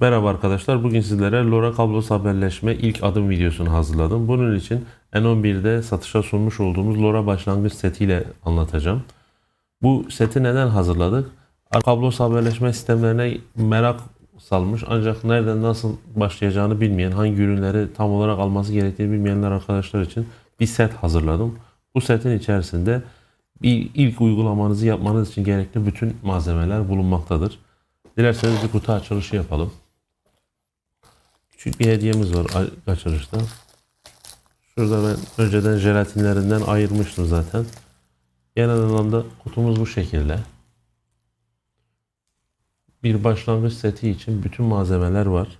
Merhaba arkadaşlar. Bugün sizlere LoRa kablosuz haberleşme ilk adım videosunu hazırladım. Bunun için N11'de satışa sunmuş olduğumuz LoRa başlangıç setiyle anlatacağım. Bu seti neden hazırladık? Kablosuz haberleşme sistemlerine merak salmış ancak nereden nasıl başlayacağını bilmeyen, hangi ürünleri tam olarak alması gerektiğini bilmeyenler arkadaşlar için bir set hazırladım. Bu setin içerisinde bir ilk uygulamanızı yapmanız için gerekli bütün malzemeler bulunmaktadır. Dilerseniz bir kutu açılışı yapalım. Küçük bir hediyemiz var açılışta. Şurada ben önceden jelatinlerinden ayırmıştım zaten. Genel anlamda kutumuz bu şekilde. Bir başlangıç seti için bütün malzemeler var.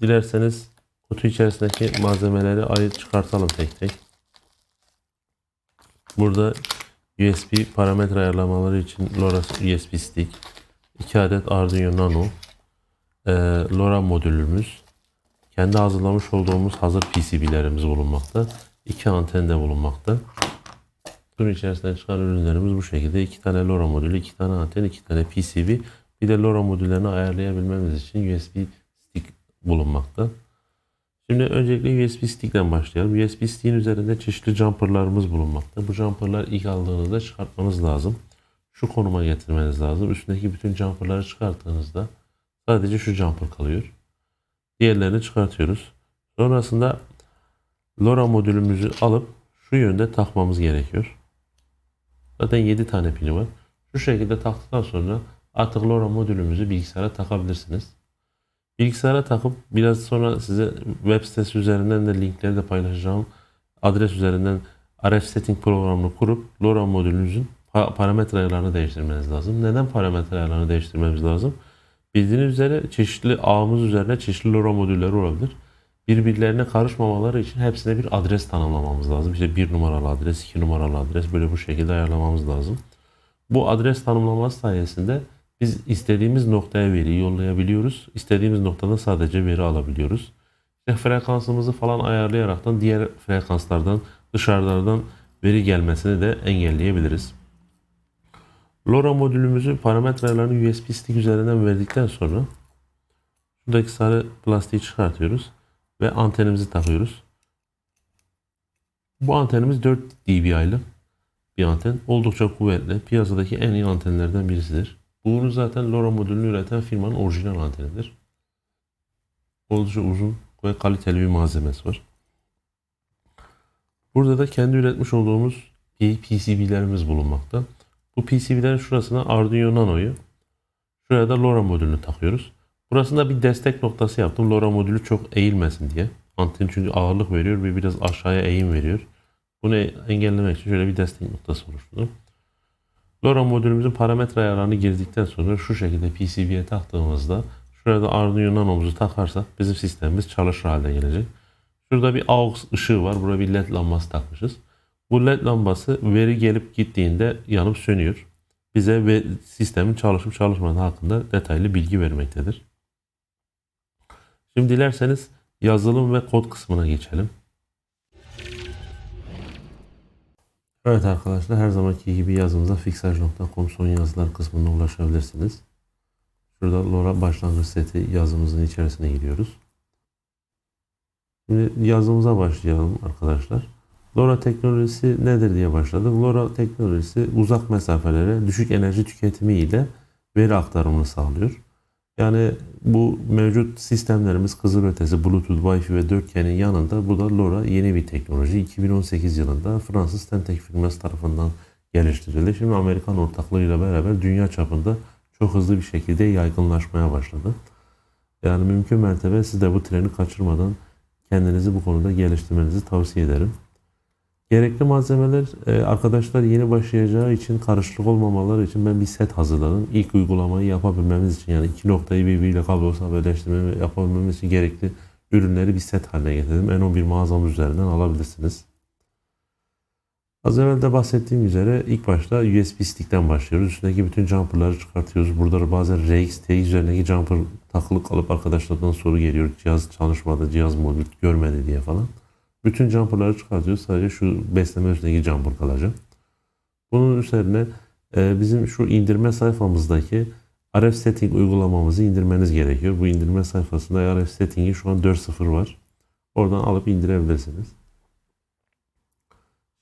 Dilerseniz kutu içerisindeki malzemeleri ayır çıkartalım tek tek. Burada USB parametre ayarlamaları için LoRa USB stick, 2 adet Arduino Nano, e, LoRa modülümüz, kendi hazırlamış olduğumuz hazır PCB'lerimiz bulunmakta. İki anten de bulunmakta. Bunun içerisinden çıkan ürünlerimiz bu şekilde. iki tane LoRa modülü, iki tane anten, iki tane PCB. Bir de LoRa modüllerini ayarlayabilmemiz için USB stick bulunmakta. Şimdi öncelikle USB stick'ten başlayalım. USB stick'in üzerinde çeşitli jumper'larımız bulunmakta. Bu jumper'lar ilk aldığınızda çıkartmanız lazım. Şu konuma getirmeniz lazım. Üstündeki bütün jumper'ları çıkarttığınızda sadece şu jumper kalıyor. Diğerlerini çıkartıyoruz. Sonrasında LoRa modülümüzü alıp şu yönde takmamız gerekiyor. Zaten 7 tane pini var. Şu şekilde taktıktan sonra artık LoRa modülümüzü bilgisayara takabilirsiniz. Bilgisayara takıp biraz sonra size web sitesi üzerinden de linkleri de paylaşacağım. Adres üzerinden RF setting programını kurup LoRa modülünüzün pa- parametre ayarlarını değiştirmeniz lazım. Neden parametre ayarlarını değiştirmemiz lazım? Bildiğiniz üzere çeşitli ağımız üzerine çeşitli LoRa modülleri olabilir. Birbirlerine karışmamaları için hepsine bir adres tanımlamamız lazım. İşte bir numaralı adres, iki numaralı adres böyle bu şekilde ayarlamamız lazım. Bu adres tanımlaması sayesinde biz istediğimiz noktaya veri yollayabiliyoruz. İstediğimiz noktada sadece veri alabiliyoruz. İşte frekansımızı falan ayarlayaraktan diğer frekanslardan dışarıdan veri gelmesini de engelleyebiliriz. LoRa modülümüzü parametrelerini USB stick üzerinden verdikten sonra şuradaki sarı plastiği çıkartıyoruz ve antenimizi takıyoruz. Bu antenimiz 4 dBI'lık bir anten. Oldukça kuvvetli. Piyasadaki en iyi antenlerden birisidir. Bunu zaten LoRa modülünü üreten firmanın orijinal antenidir. Oldukça uzun ve kaliteli bir malzemesi var. Burada da kendi üretmiş olduğumuz PCB'lerimiz bulunmakta. Bu PCB'lerin şurasına Arduino Nano'yu, şuraya da LoRa modülünü takıyoruz. Burasında bir destek noktası yaptım. LoRa modülü çok eğilmesin diye. Anten çünkü ağırlık veriyor ve biraz aşağıya eğim veriyor. Bunu engellemek için şöyle bir destek noktası oluşturdum. LoRa modülümüzün parametre ayarlarını girdikten sonra şu şekilde PCB'ye taktığımızda şurada Arduino Nano'muzu takarsak bizim sistemimiz çalışır hale gelecek. Şurada bir AUX ışığı var. Burada bir led lambası takmışız. Bu led lambası veri gelip gittiğinde yanıp sönüyor. Bize ve sistemin çalışıp çalışmadığı hakkında detaylı bilgi vermektedir. Şimdi dilerseniz yazılım ve kod kısmına geçelim. Evet arkadaşlar her zamanki gibi yazımıza fixaj.com son yazılar kısmına ulaşabilirsiniz. Şurada LoRa başlangıç seti yazımızın içerisine giriyoruz. Şimdi yazımıza başlayalım arkadaşlar. LoRa teknolojisi nedir diye başladık. LoRa teknolojisi uzak mesafelere düşük enerji tüketimi ile veri aktarımını sağlıyor. Yani bu mevcut sistemlerimiz kızılötesi, Bluetooth, Wi-Fi ve 4G'nin yanında bu da LoRa yeni bir teknoloji. 2018 yılında Fransız Stentec firması tarafından geliştirildi. Şimdi Amerikan ortaklığıyla beraber dünya çapında çok hızlı bir şekilde yaygınlaşmaya başladı. Yani mümkün mertebe siz de bu treni kaçırmadan kendinizi bu konuda geliştirmenizi tavsiye ederim. Gerekli malzemeler e, arkadaşlar yeni başlayacağı için karışıklık olmamaları için ben bir set hazırladım. İlk uygulamayı yapabilmemiz için yani iki noktayı birbiriyle kablosuz haberleştirme yapabilmemiz için gerekli ürünleri bir set haline getirdim. N11 mağazamız üzerinden alabilirsiniz. Az evvel de bahsettiğim üzere ilk başta USB stick'ten başlıyoruz. Üstündeki bütün jumper'ları çıkartıyoruz. Burada bazen RX, TX üzerindeki jumper takılı kalıp arkadaşlardan soru geliyor. Cihaz çalışmadı, cihaz modül görmedi diye falan. Bütün jumper'ları çıkartıyoruz. Sadece şu besleme üstündeki jumper kalacak. Bunun üzerine e, bizim şu indirme sayfamızdaki RF Setting uygulamamızı indirmeniz gerekiyor. Bu indirme sayfasında RF Setting'i şu an 4.0 var. Oradan alıp indirebilirsiniz.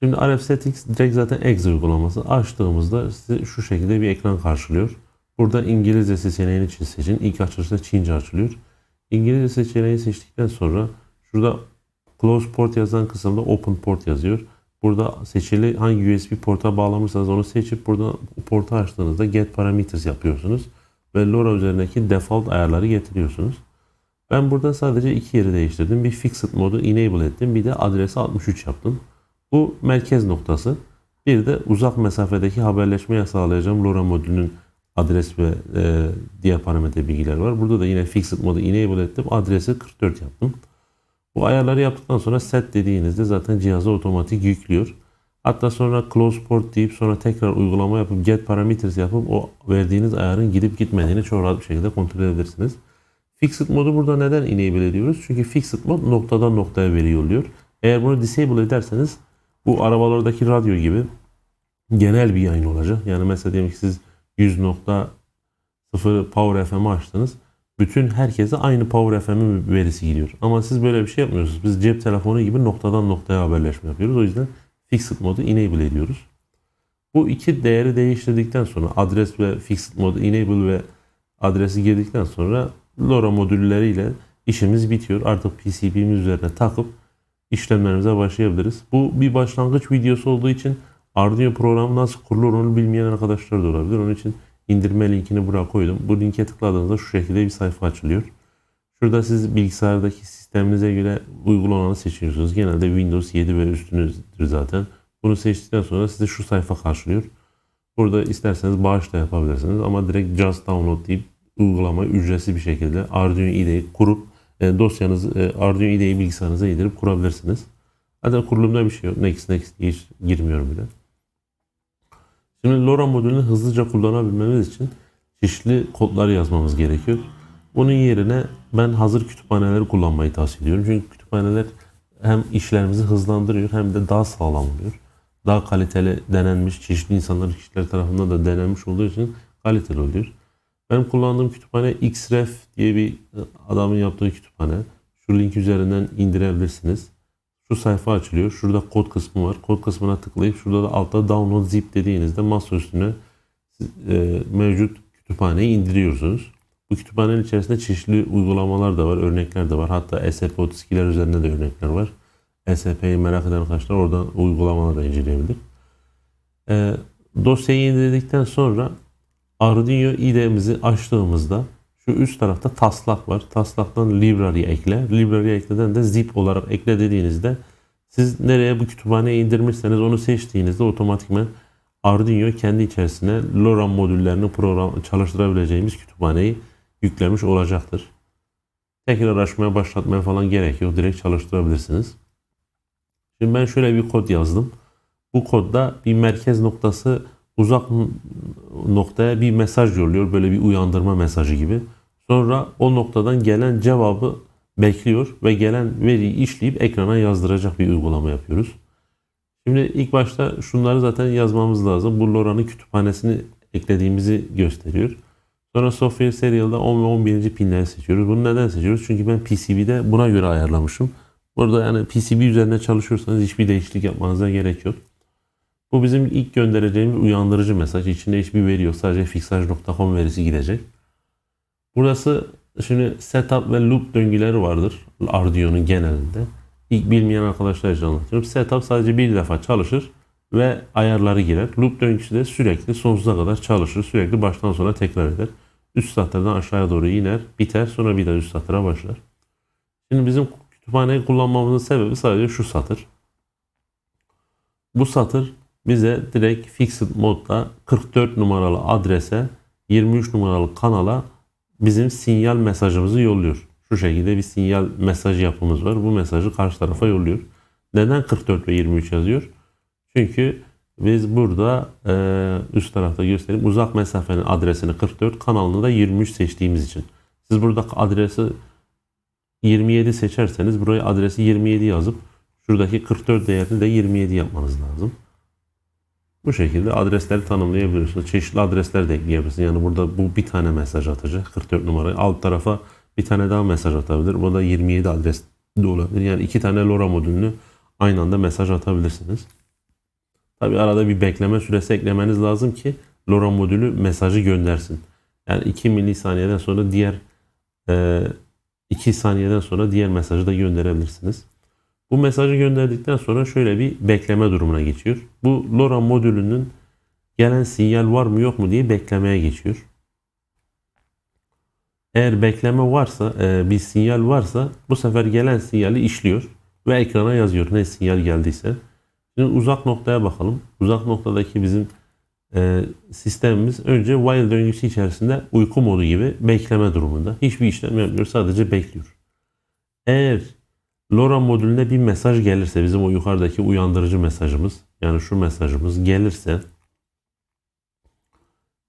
Şimdi RF Settings direkt zaten Exe uygulaması. Açtığımızda size şu şekilde bir ekran karşılıyor. Burada İngilizce seçeneğini seçin. İlk açılışta Çince açılıyor. İngilizce seçeneği seçtikten sonra şurada Close Port yazan kısımda Open Port yazıyor. Burada seçili hangi USB porta bağlamışsanız onu seçip burada portu açtığınızda Get Parameters yapıyorsunuz. Ve LoRa üzerindeki default ayarları getiriyorsunuz. Ben burada sadece iki yeri değiştirdim. Bir Fixed modu enable ettim. Bir de adresi 63 yaptım. Bu merkez noktası. Bir de uzak mesafedeki haberleşmeyi sağlayacağım LoRa modülünün adres ve e, diğer parametre bilgiler var. Burada da yine Fixed modu enable ettim. Adresi 44 yaptım. Bu ayarları yaptıktan sonra set dediğinizde zaten cihaza otomatik yüklüyor. Hatta sonra close port deyip sonra tekrar uygulama yapıp get parameters yapıp o verdiğiniz ayarın gidip gitmediğini çok rahat bir şekilde kontrol edebilirsiniz. Fixed modu burada neden enable ediyoruz? Çünkü fixed mod noktadan noktaya veri yolluyor. Eğer bunu disable ederseniz bu arabalardaki radyo gibi genel bir yayın olacak. Yani mesela diyelim ki siz 100.0 Power FM'i açtınız. Bütün herkese aynı Power FM'in verisi gidiyor. Ama siz böyle bir şey yapmıyorsunuz. Biz cep telefonu gibi noktadan noktaya haberleşme yapıyoruz. O yüzden Fixed modu enable ediyoruz. Bu iki değeri değiştirdikten sonra adres ve Fixed modu enable ve adresi girdikten sonra LoRa modülleriyle işimiz bitiyor. Artık PCB'miz üzerine takıp işlemlerimize başlayabiliriz. Bu bir başlangıç videosu olduğu için Arduino programı nasıl kurulur onu bilmeyen arkadaşlar da olabilir. Onun için indirme linkini buraya koydum. Bu linke tıkladığınızda şu şekilde bir sayfa açılıyor. Şurada siz bilgisayardaki sisteminize göre uygun seçiyorsunuz. Genelde Windows 7 ve üstünüzdür zaten. Bunu seçtikten sonra size şu sayfa karşılıyor. Burada isterseniz bağış da yapabilirsiniz ama direkt just download deyip uygulamayı ücretsiz bir şekilde Arduino IDE'yi kurup e, dosyanızı e, Arduino IDE'yi bilgisayarınıza indirip kurabilirsiniz. Zaten kurulumda bir şey yok. Next next hiç girmiyorum bile. Şimdi LoRa modülünü hızlıca kullanabilmemiz için çeşitli kodlar yazmamız gerekiyor. Bunun yerine ben hazır kütüphaneleri kullanmayı tavsiye ediyorum. Çünkü kütüphaneler hem işlerimizi hızlandırıyor hem de daha sağlam oluyor. Daha kaliteli denenmiş, çeşitli insanlar, kişiler tarafından da denenmiş olduğu için kaliteli oluyor. Benim kullandığım kütüphane Xref diye bir adamın yaptığı kütüphane. Şu link üzerinden indirebilirsiniz. Şu sayfa açılıyor. Şurada kod kısmı var. Kod kısmına tıklayıp şurada da altta download zip dediğinizde masa üstüne e, mevcut kütüphaneyi indiriyorsunuz. Bu kütüphanenin içerisinde çeşitli uygulamalar da var, örnekler de var. Hatta SP32'ler üzerinde de örnekler var. SP'yi merak eden arkadaşlar oradan uygulamaları da inceleyebilir. E, dosyayı indirdikten sonra Arduino IDE'mizi açtığımızda şu üst tarafta taslak var. Taslaktan library ekle. Library ekleden de zip olarak ekle dediğinizde siz nereye bu kütüphaneyi indirmişseniz onu seçtiğinizde otomatikman Arduino kendi içerisine LoRa modüllerini program çalıştırabileceğimiz kütüphaneyi yüklemiş olacaktır. Tekrar açmaya başlatmaya falan gerek yok. Direkt çalıştırabilirsiniz. Şimdi ben şöyle bir kod yazdım. Bu kodda bir merkez noktası uzak noktaya bir mesaj yolluyor. Böyle bir uyandırma mesajı gibi. Sonra o noktadan gelen cevabı bekliyor ve gelen veriyi işleyip ekrana yazdıracak bir uygulama yapıyoruz. Şimdi ilk başta şunları zaten yazmamız lazım. Bu LoRa'nın kütüphanesini eklediğimizi gösteriyor. Sonra Software Serial'da 10 ve 11. pinleri seçiyoruz. Bunu neden seçiyoruz? Çünkü ben PCB'de buna göre ayarlamışım. Burada yani PCB üzerine çalışıyorsanız hiçbir değişiklik yapmanıza gerek yok. Bu bizim ilk göndereceğimiz uyandırıcı mesaj. İçinde hiçbir veri yok. Sadece fixage.com verisi gidecek. Burası şimdi setup ve loop döngüleri vardır Arduino'nun genelinde. İlk bilmeyen arkadaşlar için anlatıyorum. Setup sadece bir defa çalışır ve ayarları girer. Loop döngüsü de sürekli sonsuza kadar çalışır. Sürekli baştan sona tekrar eder. Üst satırdan aşağıya doğru iner, biter. Sonra bir daha üst satıra başlar. Şimdi bizim kütüphaneyi kullanmamızın sebebi sadece şu satır. Bu satır bize direkt fixed modda 44 numaralı adrese 23 numaralı kanala bizim sinyal mesajımızı yolluyor. Şu şekilde bir sinyal mesaj yapımız var. Bu mesajı karşı tarafa yolluyor. Neden 44 ve 23 yazıyor? Çünkü biz burada e, üst tarafta göstereyim. Uzak mesafenin adresini 44, kanalını da 23 seçtiğimiz için. Siz burada adresi 27 seçerseniz buraya adresi 27 yazıp şuradaki 44 değerini de 27 yapmanız lazım. Bu şekilde adresleri tanımlayabiliyorsunuz. Çeşitli adresler de ekleyebilirsiniz. Yani burada bu bir tane mesaj atacak. 44 numarayı. Alt tarafa bir tane daha mesaj atabilir. Bu da 27 adres de olabilir. Yani iki tane LoRa modülünü aynı anda mesaj atabilirsiniz. Tabi arada bir bekleme süresi eklemeniz lazım ki LoRa modülü mesajı göndersin. Yani 2 milisaniyeden sonra diğer 2 saniyeden sonra diğer mesajı da gönderebilirsiniz. Bu mesajı gönderdikten sonra şöyle bir bekleme durumuna geçiyor. Bu LoRa modülünün gelen sinyal var mı yok mu diye beklemeye geçiyor. Eğer bekleme varsa, e, bir sinyal varsa bu sefer gelen sinyali işliyor ve ekrana yazıyor ne sinyal geldiyse. Şimdi uzak noktaya bakalım. Uzak noktadaki bizim e, sistemimiz önce while döngüsü içerisinde uyku modu gibi bekleme durumunda. Hiçbir işlem yapmıyor, sadece bekliyor. Eğer LoRa modülüne bir mesaj gelirse bizim o yukarıdaki uyandırıcı mesajımız yani şu mesajımız gelirse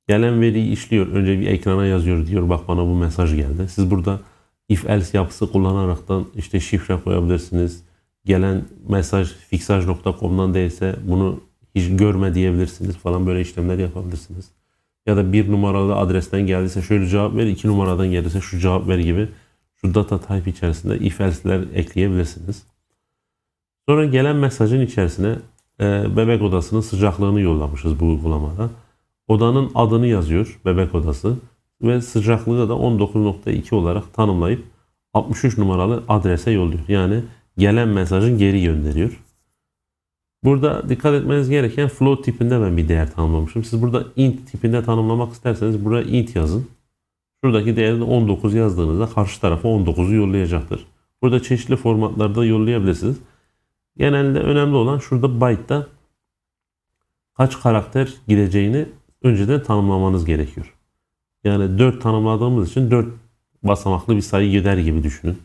gelen veriyi işliyor. Önce bir ekrana yazıyor diyor bak bana bu mesaj geldi. Siz burada if else yapısı kullanaraktan işte şifre koyabilirsiniz. Gelen mesaj fixaj.com'dan değilse bunu hiç görme diyebilirsiniz falan böyle işlemler yapabilirsiniz. Ya da bir numaralı adresten geldiyse şöyle cevap ver, iki numaradan gelirse şu cevap ver gibi şu data type içerisinde if else'ler ekleyebilirsiniz. Sonra gelen mesajın içerisine e, bebek odasının sıcaklığını yollamışız bu uygulamada. Odanın adını yazıyor bebek odası ve sıcaklığı da 19.2 olarak tanımlayıp 63 numaralı adrese yolluyor. Yani gelen mesajın geri gönderiyor. Burada dikkat etmeniz gereken float tipinde ben bir değer tanımlamışım. Siz burada int tipinde tanımlamak isterseniz buraya int yazın. Şuradaki değeri de 19 yazdığınızda karşı tarafa 19'u yollayacaktır. Burada çeşitli formatlarda yollayabilirsiniz. Genelde önemli olan şurada byte'da kaç karakter gideceğini önceden tanımlamanız gerekiyor. Yani 4 tanımladığımız için 4 basamaklı bir sayı gider gibi düşünün.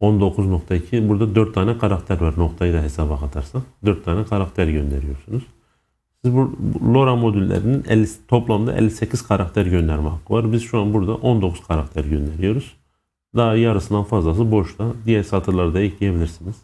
19.2 burada 4 tane karakter var. Noktayı da hesaba katarsan 4 tane karakter gönderiyorsunuz. Siz bu LoRa modüllerinin 50, toplamda 58 karakter gönderme hakkı var. Biz şu an burada 19 karakter gönderiyoruz. Daha yarısından fazlası boşta. Diğer satırları da ekleyebilirsiniz.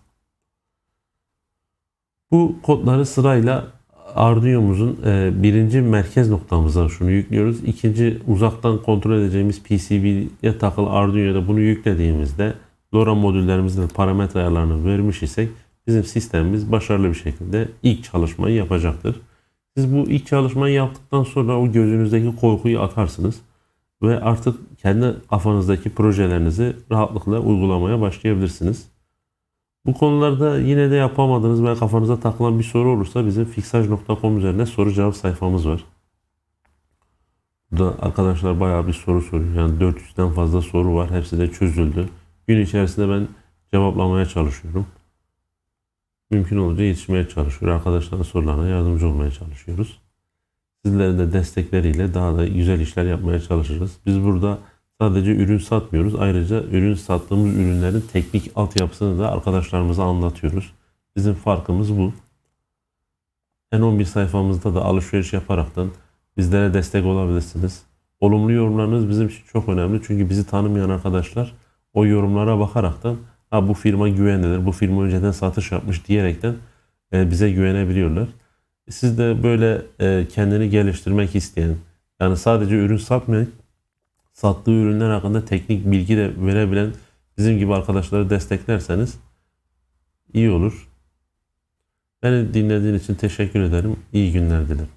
Bu kodları sırayla Arduino'muzun e, birinci merkez noktamıza şunu yüklüyoruz. İkinci uzaktan kontrol edeceğimiz PCB'ye takılı Arduino'da bunu yüklediğimizde LoRa modüllerimizin parametre ayarlarını vermiş isek bizim sistemimiz başarılı bir şekilde ilk çalışmayı yapacaktır. Siz bu ilk çalışmayı yaptıktan sonra o gözünüzdeki korkuyu atarsınız ve artık kendi kafanızdaki projelerinizi rahatlıkla uygulamaya başlayabilirsiniz. Bu konularda yine de yapamadığınız veya kafanıza takılan bir soru olursa bizim fixaj.com üzerinde soru cevap sayfamız var. Burada arkadaşlar bayağı bir soru soruyor. Yani 400'den fazla soru var. Hepsi de çözüldü. Gün içerisinde ben cevaplamaya çalışıyorum. Mümkün olunca yetişmeye çalışıyor. Arkadaşların sorularına yardımcı olmaya çalışıyoruz. Sizlerin de destekleriyle daha da güzel işler yapmaya çalışırız. Biz burada sadece ürün satmıyoruz. Ayrıca ürün sattığımız ürünlerin teknik altyapısını da arkadaşlarımıza anlatıyoruz. Bizim farkımız bu. N11 sayfamızda da alışveriş yaparaktan bizlere destek olabilirsiniz. Olumlu yorumlarınız bizim için çok önemli. Çünkü bizi tanımayan arkadaşlar o yorumlara bakaraktan ha bu firma güvenilir, bu firma önceden satış yapmış diyerekten e, bize güvenebiliyorlar. Siz de böyle e, kendini geliştirmek isteyen, yani sadece ürün satmayın, sattığı ürünler hakkında teknik bilgi de verebilen bizim gibi arkadaşları desteklerseniz iyi olur. Beni dinlediğin için teşekkür ederim. İyi günler dilerim.